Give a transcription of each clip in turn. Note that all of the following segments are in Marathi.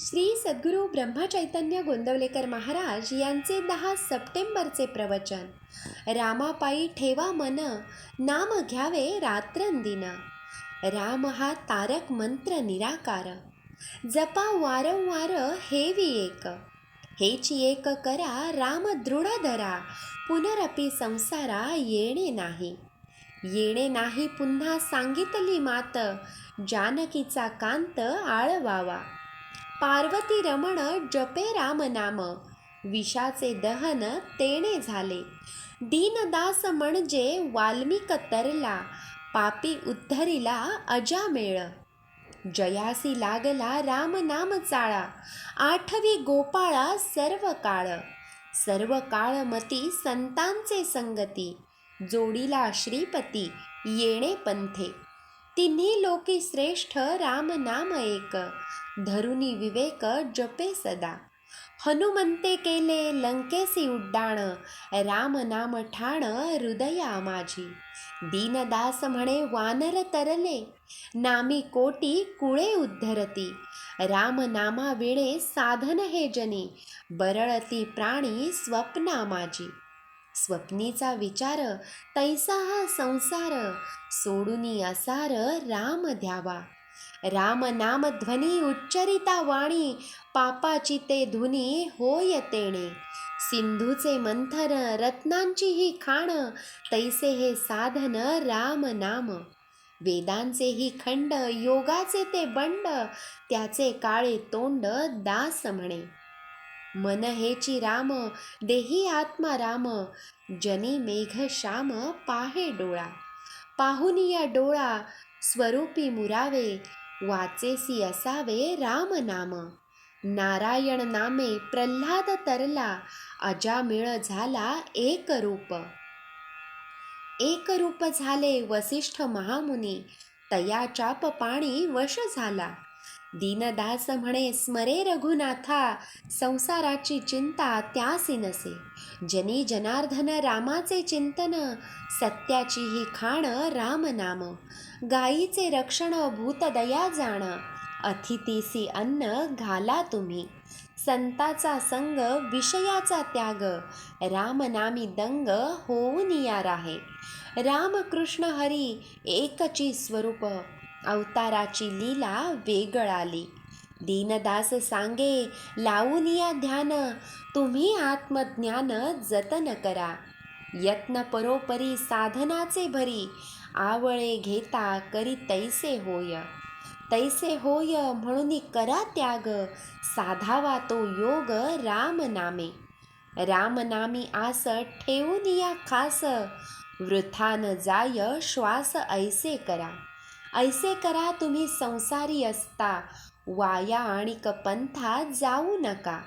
श्री सद्गुरू ब्रह्मचैतन्य गोंदवलेकर महाराज यांचे दहा सप्टेंबरचे प्रवचन. रामापायी ठेवा मन नाम घ्यावे रात्रंदिन. राम हा तारक मंत्र निराकार. जपा वारंवार हेवी एक. हेची एक करा राम दृढ धरा. पुनरपी संसारा येणे नाही. येणे नाही पुन्हा सांगितली मात. जानकीचा कांत आळवावा. पार्वती रमण जपे राम नाम. विषाचे दहन तेणे झाले. दीनदास म्हणजे वाल्मिक तरला पापी उद्धरिला अजामेळ जयासी लागला राम नाम चाळा आठवी गोपाळा सर्व काळ. सर्व काळ मती संतांचे संगती जोडीला श्रीपती येणे पंथे. तिन्ही लोकी श्रेष्ठ राम नाम एक. धरुनी विवेक जपे सदा. हनुमंते केले लंकेसी उड्डाण. राम नाम ठाण हृदया माझी. दीनदास म्हणे वानर तरले. नामी कोटी कुळे उद्धरती. राम नामा विणे साधन हे जनी. बरळती प्राणी स्वप्ना माझी. स्वप्नीचा विचार तैसा हा संसार सोडूनी असार राम द्यावा. राम नाम ध्वनी उच्चरिता वाणी पापाची ते धुनी होय तेणे. सिंधूचे मंथन रत्नांची ही खाण तैसे हे साधन राम नाम. वेदांचे ही खंड योगाचे ते बंड त्याचे काळे तोंड दास म्हणे. मन हेची राम देही आत्मा राम जनी मेघ श्याम पाहे डोळा. पाहुनिया डोळा स्वरूपी मुरावे वाचेसी असावे राम नाम. नारायण नामे प्रल्हाद तरला अजामिळ झाला एक रूप. एक रूप झाले वसिष्ठ महामुनी तया चाप पाणी वश झाला. दीनदास म्हणे स्मरे रघुनाथा संसाराची चिंता त्यासी नसे. जनी जनार्दन रामाचे चिंतन सत्याची ही खाण राम नाम. गायीचे रक्षण भूतदया जाण. अतिथीसी अन्न घाला तुम्ही. संताचा संग विषयाचा त्याग. रामनामी दंग होऊन या राहे. रामकृष्ण हरी एकची स्वरूप. अवताराची लीला वेगळाली. दीनदास सांगे लावून या ध्यान तुम्ही आत्मज्ञान जतन करा. यत्न परोपरी साधनाचे भरी आवळे घेता करी तैसे होय. तैसे होय म्हणून करा त्याग साधावा तो योग राम नामे रामनामी आस ठेवून या खास वृथान जाय श्वास ऐसे करा. ऐसे करा तुम्ही संसारी असता. वाया आणि पंथा जाऊ नका.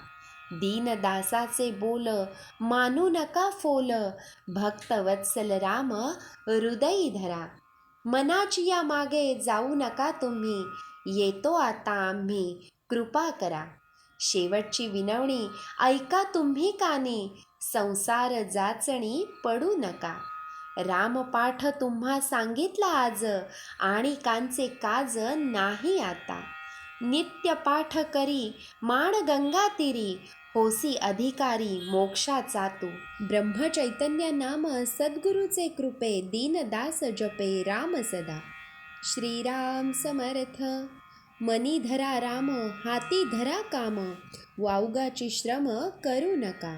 दीनदासाचे बोल मानू नका फोल. भक्तवत्सल राम हृदयी धरा. मनाची या मागे जाऊ नका तुम्ही. येतो आता आम्ही. कृपा करा. शेवटची विनवणी ऐका तुम्ही कानी. संसार जाचणी पडू नका. रामपाठ तुम्हा सांगितला आज आणि कांचे काज नाही आता. नित्य पाठ करी माण गंगा तिरी होसी अधिकारी मोक्षाचा तू ब्रह्मचैतन्य नाम सद्गुरूचे कृपे दीनदास जपे राम सदा. श्रीराम समर्थ. मनी धरा राम हाती धरा काम. वावगाची श्रम करू नका.